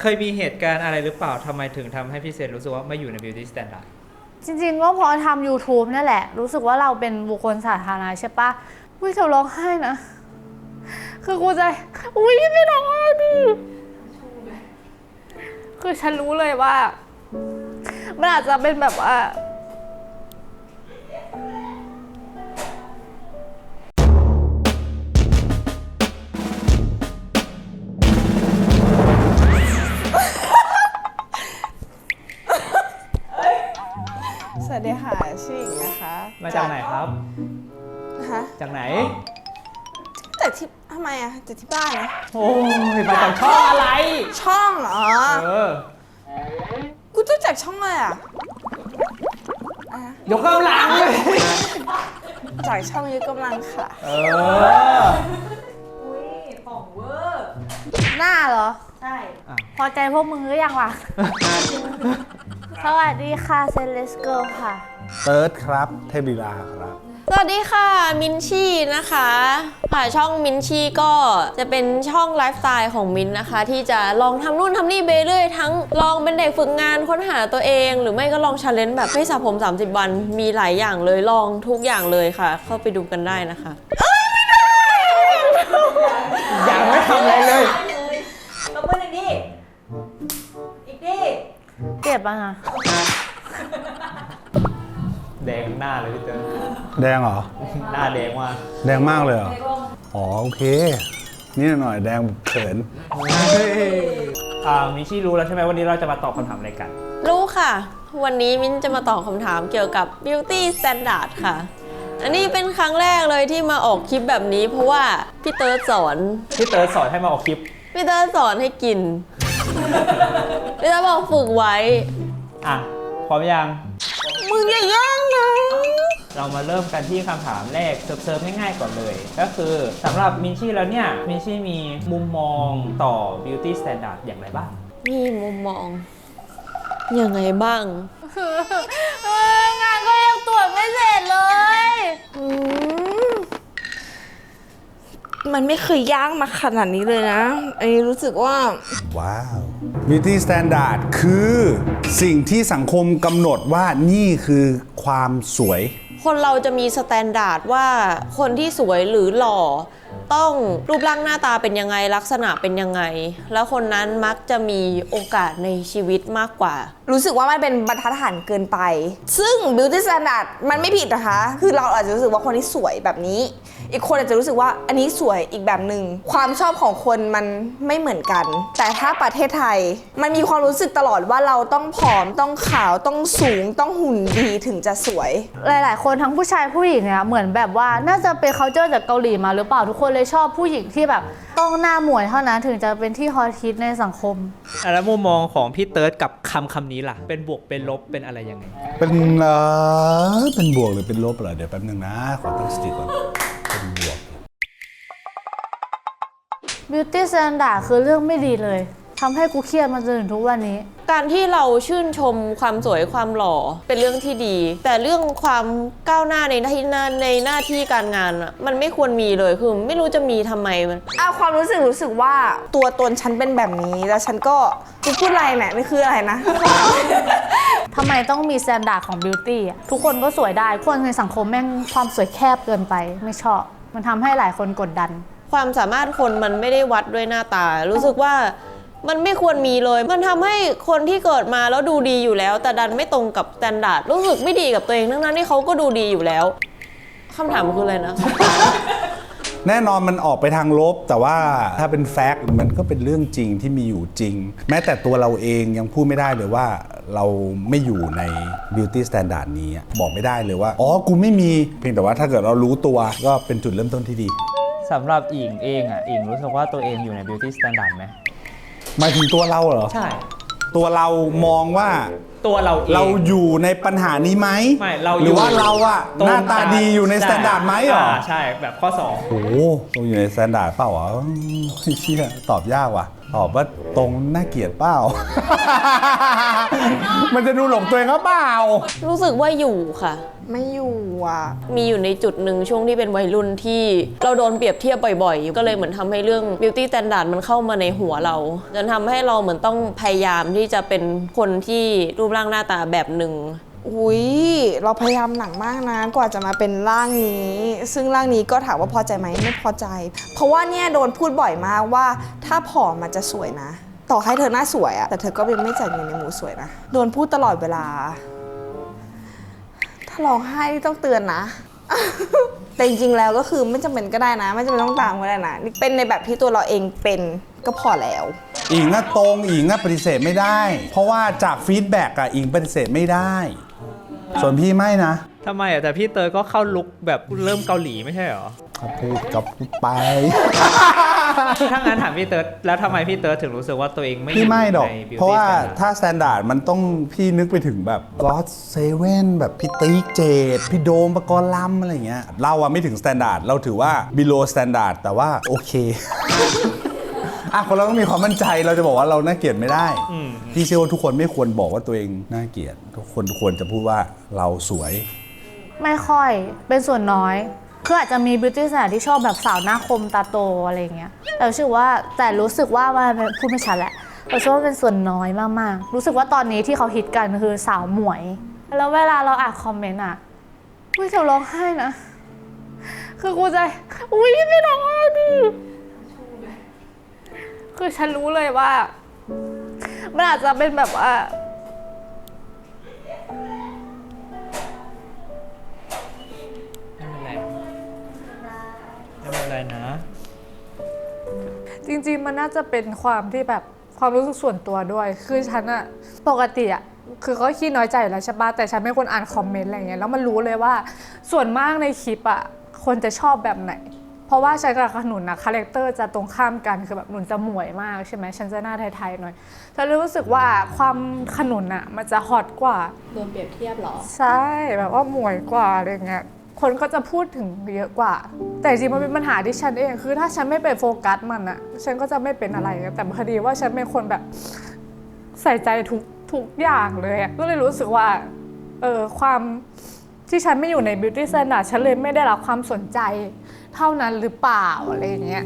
เคยมีเหตุการณ์อะไรหรือเปล่าทำไมถึงทำให้พี่เซนรู้สึกว่าไม่อยู่ใน beauty standard จริงๆก็เพราะทำ YouTube นั่นแหละ รู้สึกว่าเราเป็นบุคคลสาธารณะใช่ปะอุ้ยจะร้องไห้นะ คือกูจะ อุ้ยไม่ร้องไห้ดิคือฉันรู้เลยว่า มันอาจจะเป็นแบบว่า จากไหนจากที่ทำไมอะจากที่บ้านนะโอ้ยมาจากช่องอะไร ช่องเหรอ เออ กูรู้จักช่องอะไรอะอะยกกำลังเลย จากช่องยกกำลังค่ะ เออหน้าเหรอ ใช่ อะ พอใจพวกมึงหรือยังวะ สวัสดีค่ะเซเลสเกิลค่ะ เติร์ดครับ เทพลีลาครับ สวัสดีค่ะมินชี่นะคะค่ะช่องมินชี่ก็จะเป็นช่องไลฟ์สไตล์ของมินนะคะ ที่จะลองทำนู่นทำนี่ไปเรื่อยทั้งลองเป็นเด็กฝึกงานค้นหาตัวเอง หรือไม่ก็ลองชาเลนจ์แบบไม่สระผม 30 วัน มีหลายอย่างเลยลองทุกอย่างเลยค่ะ เข้าไปดูกันได้นะคะยังไม่ทำอะไรเลยตบมือหนึ่งดิอีกดิเจ็บอะนะ หน้าเลยพี่เตอร์แดงเหรอ หน้าแดงมากแดงมากเลยเหรอ อ๋อโอเค นี่หน่อยแดงเขิน อ่ามิชี่รู้แล้วใช่ไหมวันนี้เราจะมาตอบคำถามอะไรกัน รู้ค่ะ วันนี้มินจะมาตอบคำถามเกี่ยวกับ beauty standard ค่ะ อันนี้เป็นครั้งแรกเลยที่มาออกคลิปแบบนี้ เพราะว่าพี่เติร์ดสอน พี่เติร์ดสอนให้มาออกคลิป พี่เตอร์สอนให้กินพี่เตอร์บอกฝึกไว้ อะ พร้อมยัง มึงอย่าแย่งนะเรามาเริ่มกันที่คำถามแรกเซิร์ฟๆง่ายๆก่อนเลย ก็คือสำหรับมินชี่แล้วเนี่ยมินชี่มีมุมมองต่อ beauty standard อย่างไรบ้าง มีมุมมองยังไงบ้าง เอองานก็ยังตรวจไม่เสร็จเลย อืม มันไม่เคยย่างมาขนาดนี้เลยนะอันนี้รู้สึกว่า ว้าว beauty standard คือสิ่งที่สังคมกำหนดว่านี่คือความสวย คนเราจะมีสแตนดาร์ดว่าคนที่สวยหรือหล่อ ต้องรูปร่างหน้าตาเป็นยังไงลักษณะเป็นยังไง แล้วคนนั้นมักจะมีโอกาสในชีวิตมากกว่า รู้สึกว่ามันเป็นบรรทัดฐานเกินไป ซึ่ง beauty standard มันไม่ผิดนะคะ คือเราอาจจะรู้สึกว่าคนที่สวยแบบนี้ อีกคนอาจจะรู้สึกว่าอันนี้สวยอีกแบบหนึ่งความชอบของคนมันไม่เหมือนกัน แต่ถ้าประเทศไทย มันมีความรู้สึกตลอดว่าเราต้องผอมต้องขาวต้องสูงต้องหุ่นดีถึงจะสวย หลาย ๆ คนทั้งผู้ชายผู้หญิงเนี่ยเหมือนแบบว่าน่าจะเป็น culture จากเกาหลีมาหรือเปล่าทุกคนเลยชอบผู้หญิงที่แบบต้องหน้าหมวยเท่านั้นถึงจะเป็นที่ฮอตฮิตในสังคม อะแล้วมุมมองของพี่เติร์ดกับคำคำนี้ล่ะ เป็นบวกเป็นลบเป็นอะไรยังไง เป็นเอ่อเป็นบวกหรือเป็นลบเหรอเดี๋ยวแป๊บนึงนะ ขอตั้งสติก่อน beauty standard คือเรื่องไม่ดีเลยทำให้กูเครียดมาจนถึงทุกวันนี้ การที่เราชื่นชมความสวยความหล่อเป็นเรื่องที่ดี แต่เรื่องความก้าวหน้าในหน้าที่ในหน้าที่การงานอะมันไม่ควรมีเลยคือไม่รู้จะมีทำไมมันเอาความรู้สึกรู้สึกว่าตัวตนฉันเป็นแบบนี้ แล้วฉันก็จะพูดอะไรแหมไม่คืออะไรนะ ทำไมต้องมี standard ของ beauty อะทุกคนก็สวยได้ คนในสังคมแม่งความสวยแคบเกินไป ไม่ชอบ มันทำให้หลายคนกดดัน ความสามารถคนมันไม่ได้วัดด้วยหน้าตา รู้สึกว่ามันไม่ควรมีเลย มันทำให้คนที่เกิดมาแล้วดูดีอยู่แล้ว แต่ดันไม่ตรงกับสแตนดาร์ดรู้สึกไม่ดีกับตัวเองทั้งนั้นที่เขาก็ดูดีอยู่แล้วคำถามคืออะไรนะแน่นอนมันออกไปทางลบ แต่ว่าถ้าเป็นแฟกต์มันก็เป็นเรื่องจริงที่มีอยู่จริง แม้แต่ตัวเราเองยังพูดไม่ได้เลยว่าเราไม่อยู่ใน beauty standard นี้บอกไม่ได้เลยว่า อ๋อ กูไม่มี เพียงแต่ว่าถ้าเกิดเรารู้ตัวก็เป็นจุดเริ่มต้นที่ดี สำหรับอิงเองอะอิงรู้สึกว่าตัวเองอยู่ใน beauty standard ไหมหมายถึงตัวเราเหรอ ใช่ ตัวเรามองว่าตัวเราเอง เราอยู่ในปัญหานี้ไหมไม่เราหรือว่าเราอะตรงหน้าตาดีอยู่ใน standard ไหมเหรอาใช่แบบข้อ2โอ้โหตรงอยู่ในสแตนดาร์ดเปล่าวะอืมเชี่ยตอบยากว่ะ ตอบว่าตรงน่าเกลียดเปล่า มันจะดูหลงตัวเองก็เปล่า รู้สึกว่าอยู่ค่ะ ไม่อยู่อะ มีอยู่ในจุดหนึ่งช่วงที่เป็นวัยรุ่นที่เราโดนเปรียบเทียบบ่อยๆ ก็เลยเหมือนทำให้เรื่อง beauty standard มันเข้ามาในหัวเรา จนทำให้เราเหมือนต้องพยายามที่จะเป็นคนที่รูปร่างหน้าตาแบบหนึ่งอุ้ยเราพยายามหนักมากนะ กว่าจะมาเป็นร่างนี้ ซึ่งร่างนี้ก็ถามว่าพอใจไหมไม่พอใจ เพราะว่าเนี่ยโดนพูดบ่อยมากว่า ถ้าผอมมันจะสวยนะ ต่อให้เธอหน้าสวยอะแต่เธอก็ยังไม่จัดอยู่ในหมู่สวยนะ โดนพูดตลอดเวลาถ้า ร้องไห้ต้องเตือนนะ แต่จริงๆแล้วก็คือไม่จำเป็นก็ได้นะ ไม่จำเป็นต้องตามก็ได้นะนี่เป็นในแบบที่ตัวเราเองเป็นก็พอแล้ว อิงอะตรงอิงอะปฏิเสธไม่ได้ เพราะว่าจากฟีดแบ็กอะอิงปฏิเสธไม่ได้ ส่วนพี่ไม่นะ ทำไมอะแต่พี่เตยก็เข้าลุกแบบเริ่มเกาหลีไม่ใช่เหรอ ก็พูดก็พูดไป ถ้างั้นถามพี่เติร์ดแล้วทำไมพี่เติร์ดถึงรู้สึกว่าตัวเองไม่พี่ไม่ดอกใน beauty เพราะว่า standard ถ้าสแตนดาร์ดมันต้องพี่นึกไปถึงแบบก็เซเว่นแบบพี่ติ๊กเจดพี่โดมปกรณ์ลำอะไรเงี้ย เราอะไม่ถึงสแตนดาร์ดเราถือว่า below standard แต่ว่าโอเค อะคนเราต้องมีความมั่นใจเราจะบอกว่าเราน่าเกลียดไม่ได้อืมพี่เชื่อว่าทุกคนไม่ควรบอกว่าตัวเองน่าเกลียด ทุกคนควรจะพูดว่าเราสวย ไม่ค่อยเป็นส่วนน้อย คืออาจจะมี beauty standard ที่ชอบแบบสาวหน้าคมตาโตอะไรอย่างเงี้ยแต่รู้สึกว่าแต่รู้สึกว่ามันพูดไม่ชัดแหละเราชอบว่าเป็นส่วนน้อยมากๆ รู้สึกว่าตอนนี้ที่เขาฮิตกันคือสาวหมวย แล้วเวลาเราอ่านคอมเมนต์อะอุ้ยจะร้องไห้นะ คือกูจะอุ้ยไม่ร้องไห้ดิ คือฉันรู้เลยว่า มันอาจจะเป็นแบบว่า ไม่เป็นไรนะ จริงๆ มันน่าจะเป็นความที่แบบความรู้สึกส่วนตัวด้วย คือฉันอะปกติอะคือก็ขี้น้อยใจอยู่แล้วใช่ปะแต่ฉันไม่คนอ่านคอมเมนต์อะไรเงี้ยแล้วมันรู้เลยว่าส่วนมากในคลิปอะคนจะชอบแบบไหน เพราะว่าฉันกับขนุนนะคาแรคเตอร์จะตรงข้ามกันคือแบบหนุนจะหมวยมากใช่ไหมฉันจะหน้าไทยๆหน่อยฉันเลยรู้สึกว่าความขนุนอะมันจะฮอตกว่า โดนเปรียบเทียบหรอ ใช่แบบว่าหมวยกว่าอะไรเงี้ย คนก็จะพูดถึงเยอะกว่า แต่จริงมันเป็นปัญหาที่ฉันเองคือถ้าฉันไม่ไปโฟกัสมันอะฉันก็จะไม่เป็นอะไร แต่พอดีว่าฉันเป็นคนแบบใส่ใจทุกทุกอย่างเลยก็เลยรู้สึกว่าเออความที่ฉันไม่อยู่ใน beauty standard ฉันเลยไม่ได้รับความสนใจเท่านั้นหรือเปล่าอะไรเงี้ย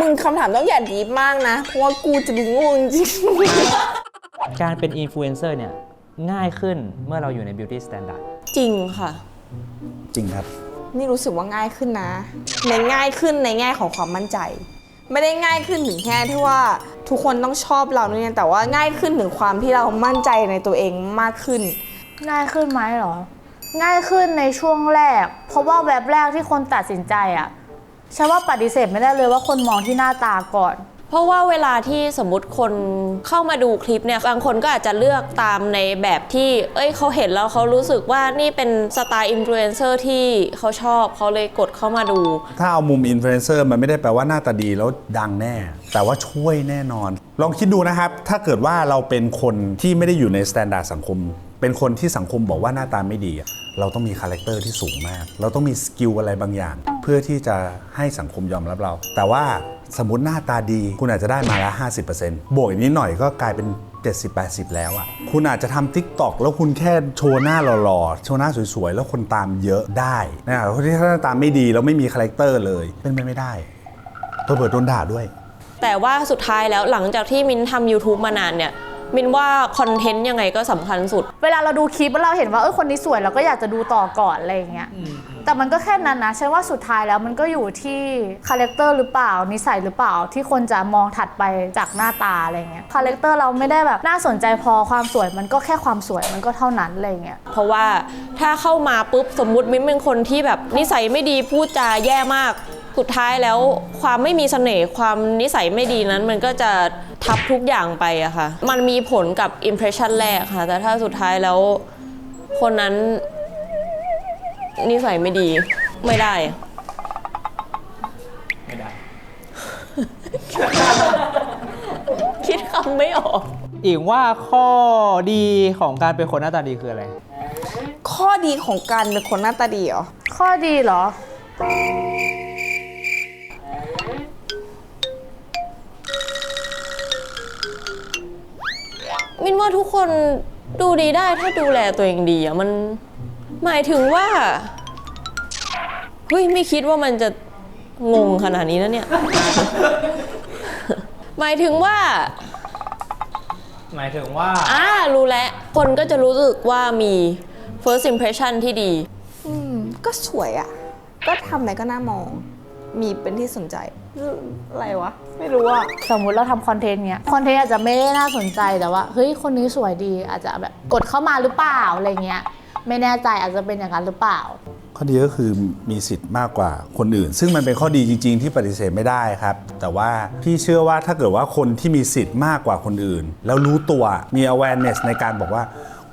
มึงคำถามต้องอย่าดีมากนะ เพราะว่ากูจะดูงงจริง การเป็นอินฟลูเอนเซอร์เนี่ยง่ายขึ้นเมื่อเราอยู่ใน beauty standard จริงค่ะ จริงครับ นี่รู้สึกว่าง่ายขึ้นนะในง่ายขึ้นในแง่ของความมั่นใจ ไม่ได้ง่ายขึ้นถึงแค่ที่ว่าทุกคนต้องชอบเราเนี่ยแต่ว่าง่ายขึ้นถึงความที่เรามั่นใจในตัวเองมากขึ้น ง่ายขึ้นไหมเหรอ ง่ายขึ้นในช่วงแรก เพราะว่าแวบแรกที่คนตัดสินใจอะฉันว่าปฏิเสธไม่ได้เลยว่าคนมองที่หน้าตาก่อน เพราะว่าเวลาที่สมมติคนเข้ามาดูคลิปเนี่ยบางคนก็อาจจะเลือกตามในแบบที่ เอ้ยเขาเห็นแล้วเขารู้สึกว่านี่เป็นสไตล์อินฟลูเอนเซอร์ที่เขาชอบเขาเลยกดเข้ามาดู ถ้าเอามุมอินฟลูเอนเซอร์มันไม่ได้แปลว่าหน้าตาดีแล้วดังแน่ แต่ว่าช่วยแน่นอน ลองคิดดูนะครับ ถ้าเกิดว่าเราเป็นคนที่ไม่ได้อยู่ในสแตนดาร์ดสังคม เป็นคนที่สังคมบอกว่าหน้าตาไม่ดีเราต้องมีคาแรคเตอร์ที่สูงมาก เราต้องมีสกิลอะไรบางอย่าง เพื่อที่จะให้สังคมยอมรับเรา แต่ว่า สมมติหน้าตาดีคุณอาจจะได้มาละ50%บวกอีกนิดหน่อยก็กลายเป็น 70-80 แล้วอะคุณอาจจะทำทิกตอกแล้วคุณแค่โชว์หน้าหล่อๆ โชว์หน้าสวยๆ แล้วคนตามเยอะได้นะคนที่หน้าตาไม่ดีแล้วไม่มีคาแรคเตอร์เลย เป็นไปไม่ได้ตัวเปิดโดนด่าด้วย แต่ว่าสุดท้ายแล้วหลังจากที่มินทำ YouTube มานานเนี่ย มินว่าคอนเทนต์ยังไงก็สำคัญสุด เวลาเราดูคลิปแล้วเราเห็นว่าเออคนนี้สวยเราก็อยากจะดูต่อก่อนอะไรอย่างเงี้ย แต่มันก็แค่นั้นนะฉันว่าสุดท้ายแล้วมันก็อยู่ที่คาแรคเตอร์หรือเปล่า นิสัยหรือเปล่าที่คนจะมองถัดไปจากหน้าตาอะไรเงี้ยคาแรคเตอร์เราไม่ได้แบบน่าสนใจพอความสวยมันก็แค่ความสวยมันก็เท่านั้นอะไรเงี้ย เพราะว่าถ้าเข้ามาปุ๊บสมมุติมิ้นเป็นคนที่แบบนิสัยไม่ดีพูดจาแย่มาก สุดท้ายแล้วความไม่มีเสน่ห์ความนิสัยไม่ดีนั้นมันก็จะ ทับทุกอย่างไปอะค่ะ มันมีผลกับอิมเพรสชันแรกค่ะ แต่ถ้าสุดท้ายแล้ว คนนั้นนิสัยไม่ดีไม่ได้ ไม่ได้ คิดคำไม่ออก อีกว่าข้อดีของการเป็นคนหน้าตาดีคืออะไร ข้อดีของการเป็นคนหน้าตาดีเหรอ ข้อดีเหรอ ทุกคนดูดีได้ถ้าดูแลตัวเองดีอะมันหมายถึงว่าเฮ้ยไม่คิดว่ามันจะงงขนาดนี้นะเนี่ย หมายถึงว่า หมายถึงว่า อ่ารู้แล้ว คนก็จะรู้สึกว่ามี first impression ที่ดี อืม ก็สวยอะก็ทำอะไรก็น่ามอง มีเป็นที่สนใจ อะไรวะ ไม่รู้อะสมมุติเราทำคอนเทนต์เนี้ยคอนเทนต์อาจจะไม่ได้น่าสนใจแต่ว่าเฮ้ยคนนี้สวยดีอาจจะแบบกดเข้ามาหรือเปล่าอะไรเงี้ย ไม่แน่ใจอาจจะเป็นอย่างนั้นหรือเปล่า ข้อดีก็คือมีสิทธิ์มากกว่าคนอื่น ซึ่งมันเป็นข้อดีจริง ๆ ที่ปฏิเสธไม่ได้ครับ แต่ว่าพี่เชื่อว่าถ้าเกิดว่าคนที่มีสิทธิ์มากกว่าคนอื่น แล้วรู้ตัวมี awareness ในการบอกว่า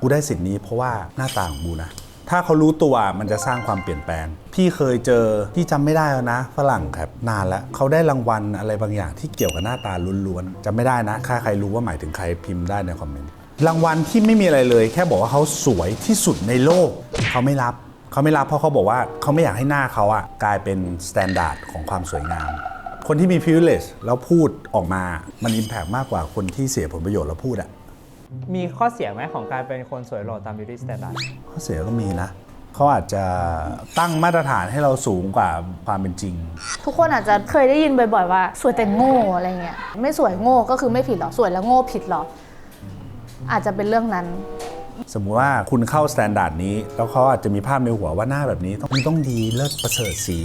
กูได้สิทธิ์นี้เพราะว่าหน้าตาของกูนะ ถ้าเขารู้ตัวมันจะสร้างความเปลี่ยนแปลง พี่เคยเจอพี่จำไม่ได้แล้วนะ ฝรั่งครับนานแล้วเขาได้รางวัลอะไรบางอย่างที่เกี่ยวกับหน้าตาล้วนๆจำไม่ได้นะถ้าใครรู้ว่าหมายถึงใครพิมพ์ได้ในคอมเมนต์รางวัลที่ไม่มีอะไรเลย แค่บอกว่าเขาสวยที่สุดในโลกเขาไม่รับเขาไม่รับเพราะเขาบอกว่าเขาไม่อยากให้หน้าเขาอะกลายเป็นสแตนดาร์ดของความสวยงาม คนที่มี privilege แล้วพูดออกมามัน impact มากกว่าคนที่เสียผลประโยชน์แล้วพูดอะ มีข้อเสียไหมของการเป็นคนสวยหล่อตาม beauty standard ข้อเสียก็มีนะ เขาอาจจะตั้งมาตรฐานให้เราสูงกว่าความเป็นจริง ทุกคนอาจจะเคยได้ยินบ่อยๆว่า สวยแต่โง่อะไรเงี้ยไม่สวยโง่ก็คือไม่ผิดหรอสวยแล้วโง่ผิดหรออาจจะเป็นเรื่องนั้น สมมุติว่าคุณเข้าสแตนดาร์ดนี้ แล้วเขาอาจจะมีภาพในหัวว่าหน้าแบบนี้ต้องต้องดีเลิศประเสริฐสี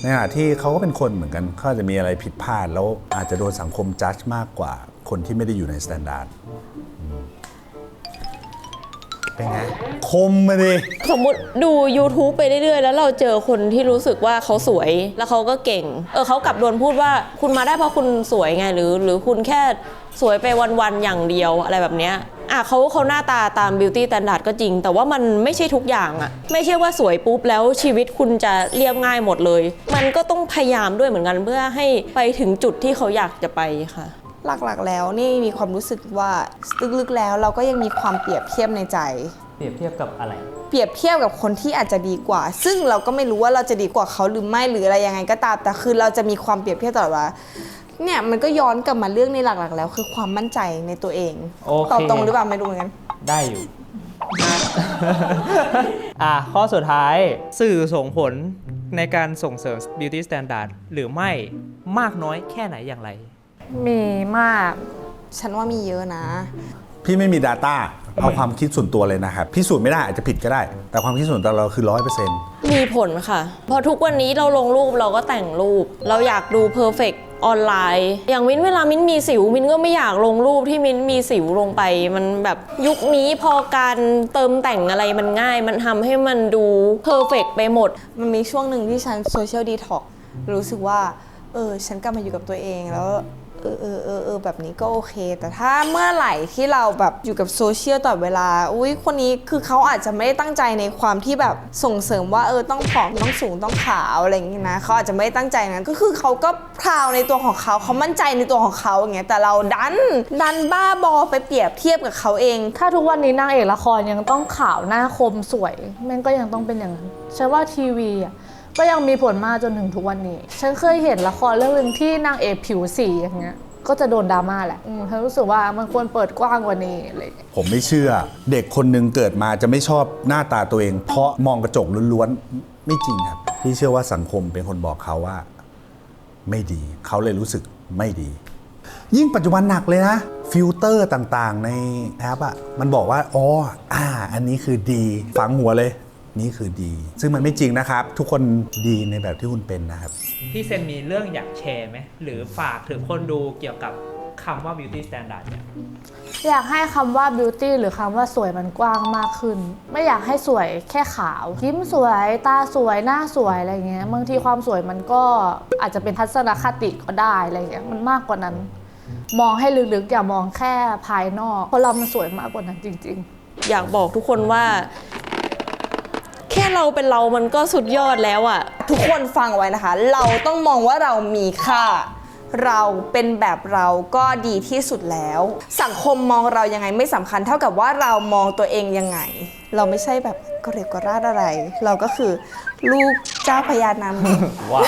ในขณะที่เขาก็เป็นคนเหมือนกันเขาอาจจะมีอะไรผิดพลาดแล้วอาจจะโดนสังคมจัดมากกว่าคนที่ไม่ได้อยู่ในสแตนดาร์ดอืม เป็นไง คมมาดิสมมติดู YouTube ไปเรื่อยๆ แล้วเราเจอคนที่รู้สึกว่าเขาสวยแล้วเขาก็เก่ง เออเขากลับโดนพูดว่าคุณมาได้เพราะคุณสวยไงหรือ หรือคุณแค่สวยไปวันๆอย่างเดียวอะไรแบบเนี้ยอะเขาเขาหน้าตาตาม beauty standard ก็จริง แต่ว่ามันไม่ใช่ทุกอย่างอะไม่ใช่ว่าสวยปุ๊บแล้วชีวิตคุณจะเรียบง่ายหมดเลย มันก็ต้องพยายามด้วยเหมือนกันเพื่อให้ไปถึงจุดที่เขาอยากจะไปค่ะ หลักๆ แล้วนี่มีความรู้สึกว่าลึกๆแล้วเราก็ยังมีความเปรียบเทียบในใจ เปรียบเทียบกับอะไร เปรียบเทียบกับคนที่อาจจะดีกว่า ซึ่งเราก็ไม่รู้ว่าเราจะดีกว่าเขาหรือไม่หรืออะไรยังไงก็ตามแต่คือเราจะมีความเปรียบเทียบตลอดเวลาเนี่ยมันก็ย้อนกลับมาเรื่องในหลักๆ แล้ว คือความมั่นใจในตัวเองโอเค ตอบตรงหรือเปล่าไม่รู้เหมือนกัน ได้อยู่ อะ ข้อสุดท้าย สื่อส่งผลในการส่งเสริม beauty standard หรือไม่มากน้อยแค่ไหนอย่างไร มีมาก ฉันว่ามีเยอะนะ พี่ไม่มี Data เอาความคิดส่วนตัวเลยนะครับพิสูจน์ไม่ได้อาจจะผิดก็ได้ แต่ความคิดส่วนตัวเราคือร้อยเปอร์เซ็นต์มีผลค่ะ เพราะทุกวันนี้เราลงรูปเราก็แต่งรูป เราอยากดูเพอร์เฟกออนไลน์ อย่างมิ้นเวลามิ้นมีสิว มิ้นก็ไม่อยากลงรูปที่มิ้นมีสิวลงไป มันแบบยุคนี้พอการเติมแต่งอะไรมันง่าย มันทำให้มันดูเพอร์เฟกไปหมด มันมีช่วงหนึ่งที่ฉันโซเชียลดีท็อกรู้สึกว่า เออ ฉันกลับมาอยู่กับตัวเองแล้วเออเออเออเออแบบนี้ก็โอเค แต่ถ้าเมื่อไหร่ที่เราแบบอยู่กับโซเชียลตลอดเวลา อุ้ยคนนี้คือเขาอาจจะไม่ได้ตั้งใจในความที่แบบส่งเสริมว่าเออต้องผอมต้องสูงต้องขาวอะไรอย่างงี้นะเขาอาจจะไม่ได้ตั้งใจนะก็คือเขาก็พราวในตัวของเขาเขามั่นใจในตัวของเขาอย่างเงี้ยแต่เราดันดันบ้าบอไปเปรียบเทียบกับเขาเอง ถ้าทุกวันนี้นางเอกละครยังต้องขาวหน้าคมสวย แม่งก็ยังต้องเป็นอย่างนั้นฉันว่าทีวีอะ ก็ยังมีผลมากจนถึงทุกวันนี้ ฉันเคยเห็นละครเรื่องหนึ่งที่นางเอกผิวสีอย่างเงี้ยก็จะโดนดราม่าแหละฉันรู้สึกว่ามันควรเปิดกว้างกว่านี้เงี้ยผมไม่เชื่อ เด็กคนหนึ่งเกิดมาจะไม่ชอบหน้าตาตัวเอง เพราะมองกระจกล้วนๆ ไม่จริงครับ พี่เชื่อว่าสังคมเป็นคนบอกเขาว่า ไม่ดี เขาเลยรู้สึกไม่ดี ยิ่งปัจจุบันหนักเลยนะ ฟิลเตอร์ต่างๆ ในแอปอะมันบอกว่า อ๋อ อ่า อันนี้คือดี ฝังหัวเลย นี่คือดี ซึ่งมันไม่จริงนะครับ ทุกคนดีในแบบที่คุณเป็นนะครับ พี่เซนมีเรื่องอยากแชร์ไหมหรือฝากถึงคนดูเกี่ยวกับคำว่า beauty standard เนี่ย อยากให้คำว่า beauty หรือคำว่าสวยมันกว้างมากขึ้น ไม่อยากให้สวยแค่ขาว ยิ้มสวยตาสวยหน้าสวยอะไรเงี้ยบางทีความสวยมันก็อาจจะเป็นทัศนคติก็ได้อะไรเงี้ยมันมากกว่านั้น มองให้ลึกๆอย่ามองแค่ภายนอกเพราะเรามันสวยมากกว่านั้นจริง ๆ อยากบอกทุกคนว่าแค่ เราเป็นเรามันก็สุดยอดแล้วอะทุกคนฟังไว้นะคะ เราต้องมองว่าเรามีค่า เราเป็นแบบเราก็ดีที่สุดแล้ว สังคมมองเรายังไงไม่สำคัญเท่ากับว่าเรามองตัวเองยังไง เราไม่ใช่แบบกระเรียกกระราดอะไร เราก็คือลูกเจ้าพญานาม ว้าว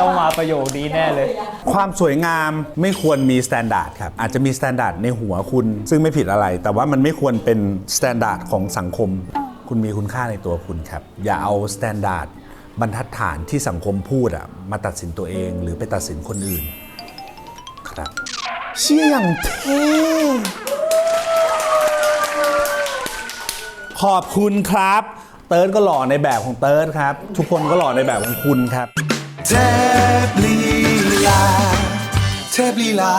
ต้องมาประโยคนี้แน่เลย ความสวยงามไม่ควรมีสแตนดาร์ดครับ อาจจะมีสแตนดาร์ดในหัวคุณ ซึ่งไม่ผิดอะไร แต่ว่ามันไม่ควรเป็นสแตนดาร์ดของสังคม คุณมีคุณค่าในตัวคุณครับ อย่าเอาสแตนดาร์ดบรรทัดฐานที่สังคมพูดอะมาตัดสินตัวเองหรือไปตัดสินคนอื่น ครับ เชี่ยอย่างเท่ขอบคุณครับ เติร์ดก็หล่อในแบบของเติร์ดครับ ทุกคนก็หล่อในแบบของคุณครับ เทพลีลา เทพลีลา